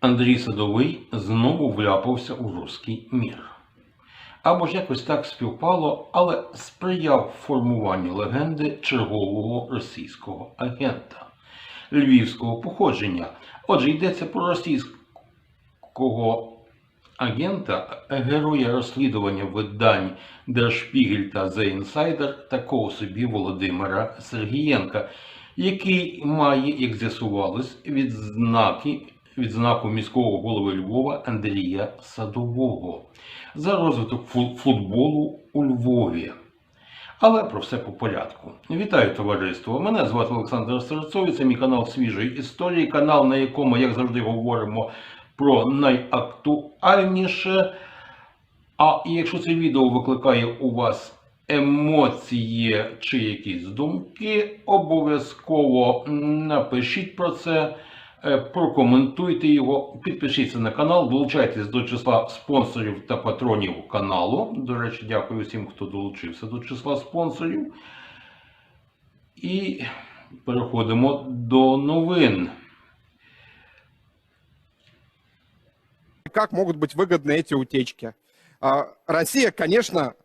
Андрій Садовий знову вляпався у руський мір. Або ж якось так співпало, але сприяв формуванню легенди чергового російського агента львівського походження. Отже, йдеться про російського агента, героя розслідування видань Spiegel та The Insider, такого собі Володимира Сергієнка, який має, як з'ясувалось, відзнаки, відзнаку міського голови Львова Андрія Садового за розвиток футболу у Львові. Але про все по порядку. Вітаю товариство! Мене звати Олександр Серцов, це мій канал свіжої історії, канал, на якому, як завжди, говоримо про найактуальніше. А якщо це відео викликає у вас емоції чи якісь думки, обов'язково напишіть про це, прокоментуйте його, підпишіться на канал, долучайтесь до числа спонсорів та патронів каналу. До речі, дякую всім, хто долучився до числа спонсорів. І переходимо до новин. как могут быть выгодны эти утечки. А, Россия, конечно,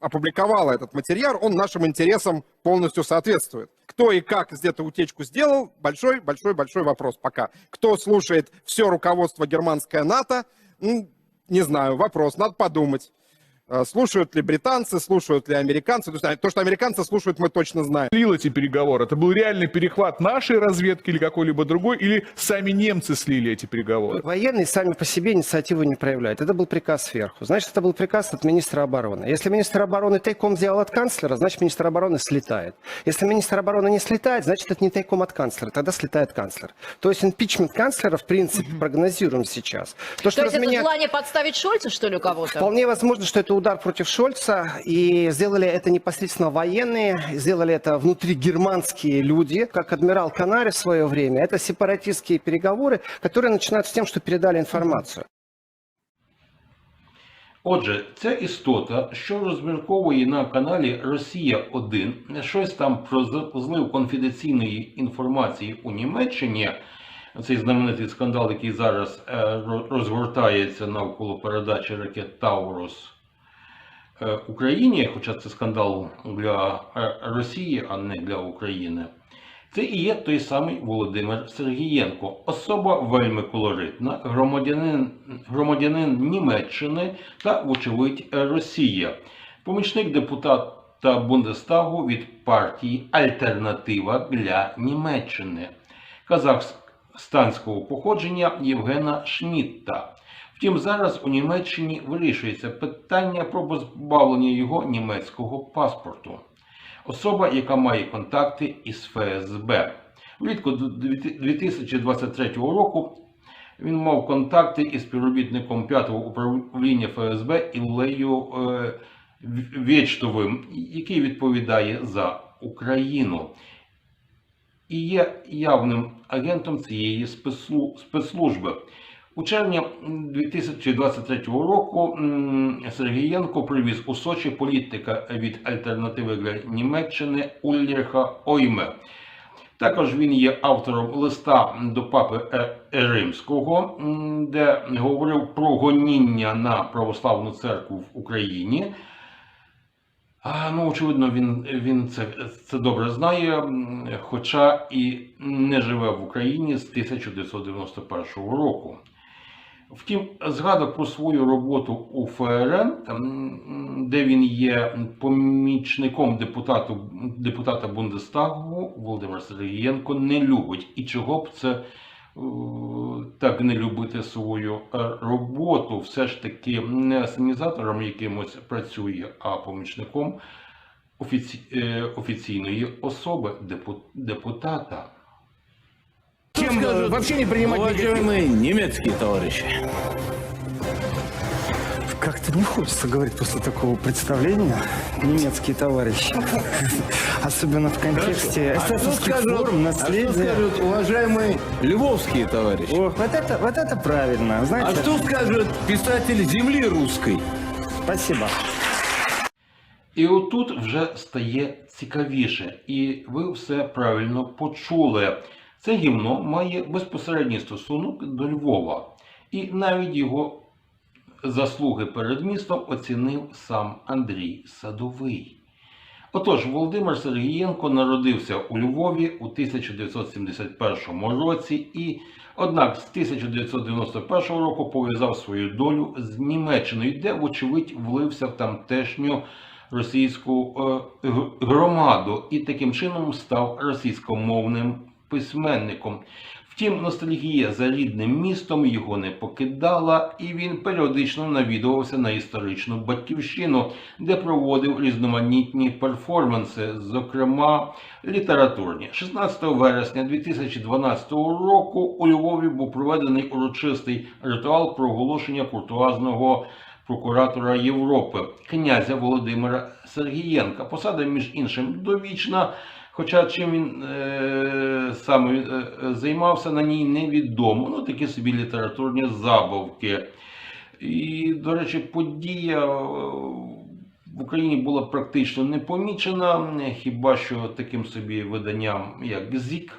опубликовала этот материал, он нашим интересам полностью соответствует. Кто и как-то утечку сделал, большой-большой-большой вопрос пока. Кто слушает все руководство германское НАТО, ну, не знаю, вопрос, надо подумать. А, Слушают ли британцы, слушают ли американцы. То, есть, а, то, что американцы слушают, мы точно знаем. слил эти переговоры? Это был реальный перехват нашей разведки или какой-либо другой, или сами немцы слили эти переговоры? Военные сами по себе инициативу не проявляют. Это был приказ сверху. Значит, это был приказ от министра обороны. Если министр обороны тайком сделал от канцлера, значит, министр обороны слетает. Если министр обороны не слетает, значит, это не тайком от канцлера, тогда слетает канцлер. То есть импичмент канцлера, в принципе, прогнозируем сейчас. То, что То есть это разменя- желание подставить Шольца, что ли, у кого-то? Вполне возможно, что это удар против Шольца, и сделали это непосредственно военные, сделали это внутри германские люди, как адмирал Канари в свое время. Это сепаратистские переговоры, которые начинаются с тем, что передали информацию. Отже, ця істота, що розмірковує на каналі Росія 1 щось там про з- злив конфіденційної інформації у Німеччині, цей знаменитий скандал, який зараз е, ро- розгортається навколо передачі ракет Таурус е, Україні, хоча це скандал для е, Росії, а не для України. Це і є той самий Володимир Сергієнко, особа вельми колоритна, громадянин, громадянин Німеччини та, вочевидь, Росія, помічник депутата Бундестагу від партії Альтернатива для Німеччини, казахстанського походження Євгена Шмітта. Втім, зараз у Німеччині вирішується питання про позбавлення його німецького паспорту особа, яка має контакти із ФСБ. Влітку 2023 року він мав контакти із співробітником 5-го управління ФСБ Іллею е, Вєчтовим, який відповідає за Україну. І є явним агентом цієї спецслужби. У червні 2023 року Сергієнко привіз у Сочі політика від альтернативи для Німеччини Ульріха Ойме. Також він є автором листа до папи Римського, де говорив про гоніння на православну церкву в Україні. Ну, очевидно, він, він це, це добре знає, хоча і не живе в Україні з 1991 року. Втім, згадок про свою роботу у ФРН, де він є помічником депутату, депутата Бундестагу, Володимир Сергієнко не любить. І чого б це е, так не любити свою роботу? Все ж таки не асенізатором якимось працює, а помічником е, офіційної особи, депутата. Чем э, вообще не принимать Уважаемые немецкие товарищи, Как-то не хочется говорить после такого представления, немецкие товарищи. Особенно в контексте а что эсэсовских скажут, форм, а что наследия. скажут уважаемые львовские товарищи? Ох, вот это, вот это правильно, А знаете. что скажет писатель земли русской? Спасибо. І отут вже стає цікавіше, і ви все правильно почули. Це гімно має безпосередній стосунок до Львова. І навіть його заслуги перед містом оцінив сам Андрій Садовий. Отож, Володимир Сергієнко народився у Львові у 1971 році і, однак, з 1991 року пов'язав свою долю з Німеччиною, де, вочевидь, влився в тамтешню російську е, громаду і таким чином став російськомовним письменником. Втім, ностальгія за рідним містом його не покидала, і він періодично навідувався на історичну батьківщину, де проводив різноманітні перформанси, зокрема літературні. 16 вересня 2012 року у Львові був проведений урочистий ритуал проголошення куртуазного прокуратора Європи князя Володимира Сергієнка. Посада, між іншим, довічна. Хоча чим він е, саме е, займався на ній невідомо. Ну, такі собі літературні забавки. І, до речі, подія е, в Україні була практично не помічена, хіба що таким собі виданням, як ЗІК,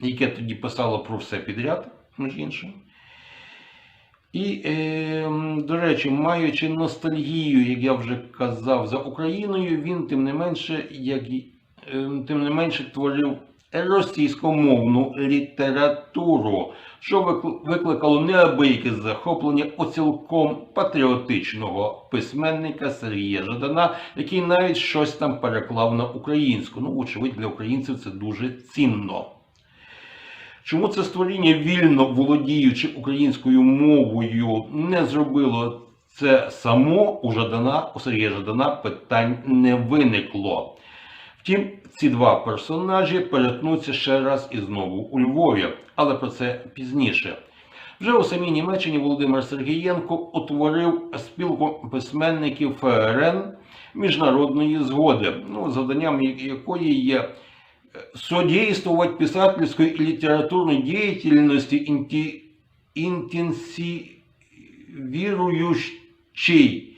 яке тоді писало про все підряд, між іншим. І, е, до речі, маючи ностальгію, як я вже казав, за Україною, він тим не менше, як е, тим не менше творив російськомовну літературу, що викл- викликало неабияке захоплення у цілком патріотичного письменника Сергія Жадана, який навіть щось там переклав на українську. Ну, очевидь, для українців це дуже цінно. Чому це створіння, вільно володіючи українською мовою, не зробило це само у Жадана, у Сергія Жадана питань не виникло. Втім, ці два персонажі перетнуться ще раз і знову у Львові, але про це пізніше. Вже у самій Німеччині Володимир Сергієнко утворив спілку письменників ФРН міжнародної згоди, ну, завданням якої є содействовать писательской и литературной деятельности интенсивирующей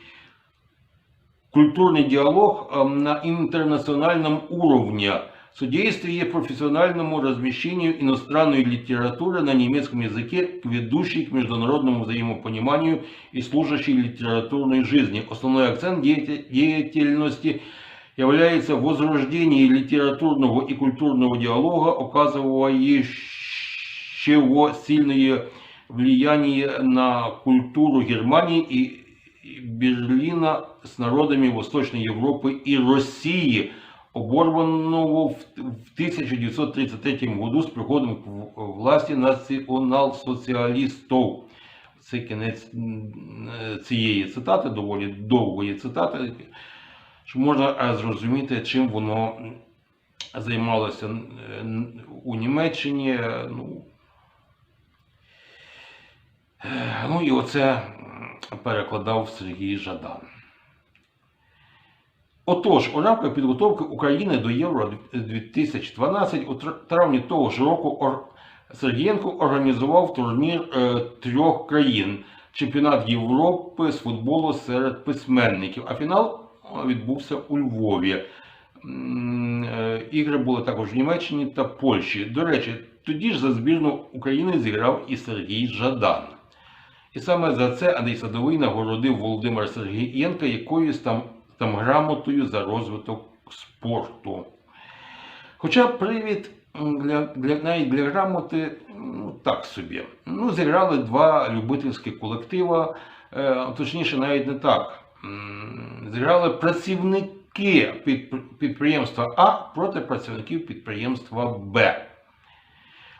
культурный диалог э, на интернациональном уровне, содействие профессиональному размещению иностранной литературы на немецком языке, ведущей к международному взаимопониманию и служащей литературной жизни. Основной акцент деятельности является возрождение литературного и культурного диалога, оказывающего сильное влияние на культуру Германии и Берлина с народами Восточной Европы и России, оборванного в в 1933 году з приходом к в- власті націонал-соціалістів. Це кінець цієї цитати, доволі довгої цитати, що можна е, зрозуміти, чим воно займалося е, у Німеччині. е, Ну, Ну і оце перекладав Сергій Жадан. Отож, у рамках підготовки України до Євро 2012 у травні того ж року Сергієнко організував турнір трьох країн чемпіонат Європи з футболу серед письменників. А фінал відбувся у Львові. Е, Ігри були також в Німеччині та Польщі. До речі, тоді ж за збірну України зіграв і Сергій Жадан. І саме за це Андрій Садовий нагородив Володимира Сергієнка якоюсь там, там грамотою за розвиток спорту. Хоча привід для, для, навіть для грамоти ну, так собі. Ну, зіграли два любительські колектива, е, точніше, навіть не так. Зіграли працівники підприємства А проти працівників підприємства Б.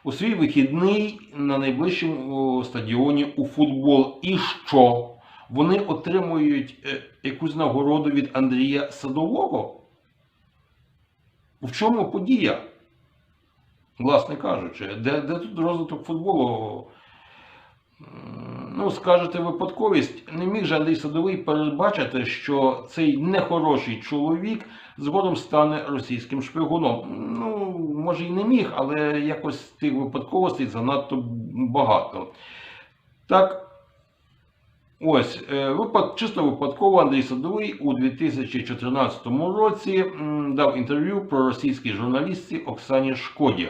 У свій вихідний на найближчому стадіоні у футбол. І що? Вони отримують е, якусь нагороду від Андрія Садового? В чому подія? Власне кажучи, де, де тут розвиток футболу? Ну, скажете, випадковість. Не міг же Садовий передбачити, що цей нехороший чоловік згодом стане російським шпигуном. Ну, може, і не міг, але якось тих випадковостей занадто багато. Так, ось, е, випад, чисто випадково Андрій Садовий у 2014 році дав інтерв'ю про російській журналістці Оксані Шкоді.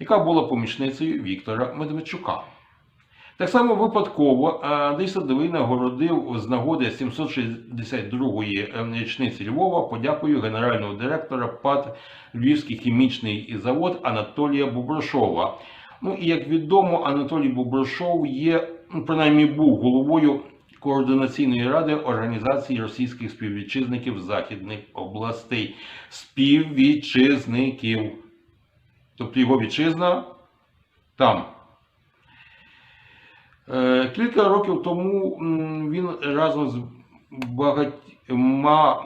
яка була помічницею Віктора Медведчука. Так само випадково е, Андрій Садовий нагородив з нагоди 762-ї річниці Львова подякою генерального директора ПАТ Львівський хімічний завод Анатолія Буброшова. Ну і як відомо, Анатолій Буброшов є, ну, принаймні був головою координаційної ради Організації російських співвітчизників Західних областей. Співвітчизників. Тобто його вітчизна там. Е, Кілька років тому він разом з багатьма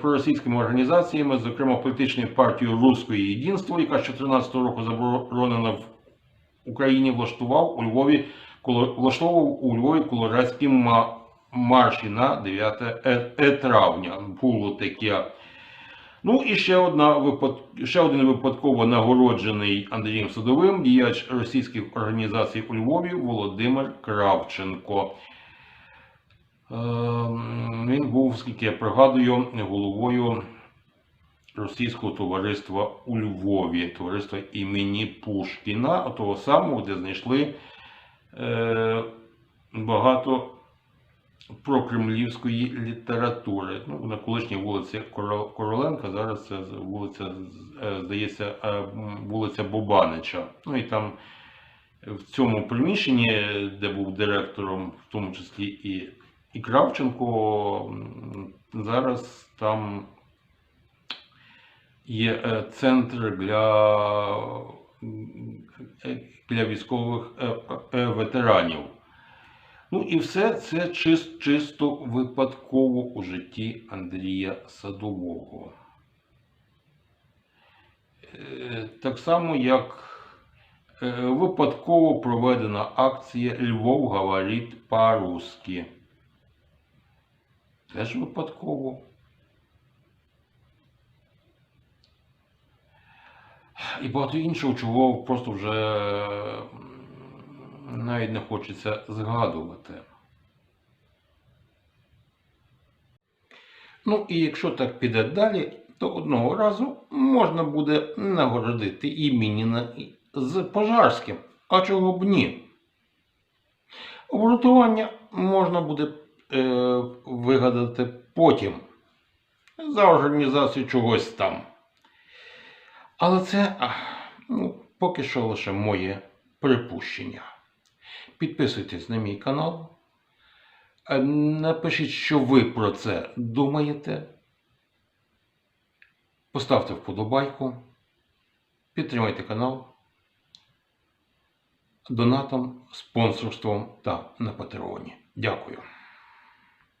проросійськими організаціями, зокрема політичною партією Руське Єдинство, яка з 2014 року заборонена в Україні, влаштував у Львові влаштовував у Львові колорадські марші на 9 е- е, травня. Було таке. Ну і ще, одна випад... ще один випадково нагороджений Андрієм Садовим діяч російських організацій у Львові Володимир Кравченко. Ем, Він був, скільки я пригадую, головою російського товариства у Львові, товариства імені Пушкіна, того самого, де знайшли е, багато прокремлівської літератури. Ну, на колишній вулиці Короленка, зараз це вулиця, е, здається, е, вулиця Бобанича. Ну і там в цьому приміщенні, де був директором, в тому числі і, і Кравченко, зараз там є е, центр для, для військових ветеранів. Ну і все це чис- чисто випадково у житті Андрія Садового. Е, Так само, як е, випадково проведена акція Львов говорить по-русски. Теж випадково. І багато іншого, чого просто вже навіть не хочеться згадувати. Ну і якщо так піде далі, то одного разу можна буде нагородити і Мініна з Пожарським. А чого б ні? Обґрунтування можна буде е, вигадати потім за організацію чогось там. Але це ну, поки що лише моє припущення. Підписуйтесь на мій канал. Е, Напишіть, що ви про це думаєте. Поставте вподобайку. Підтримайте канал донатом, спонсорством та на Патреоні. Дякую.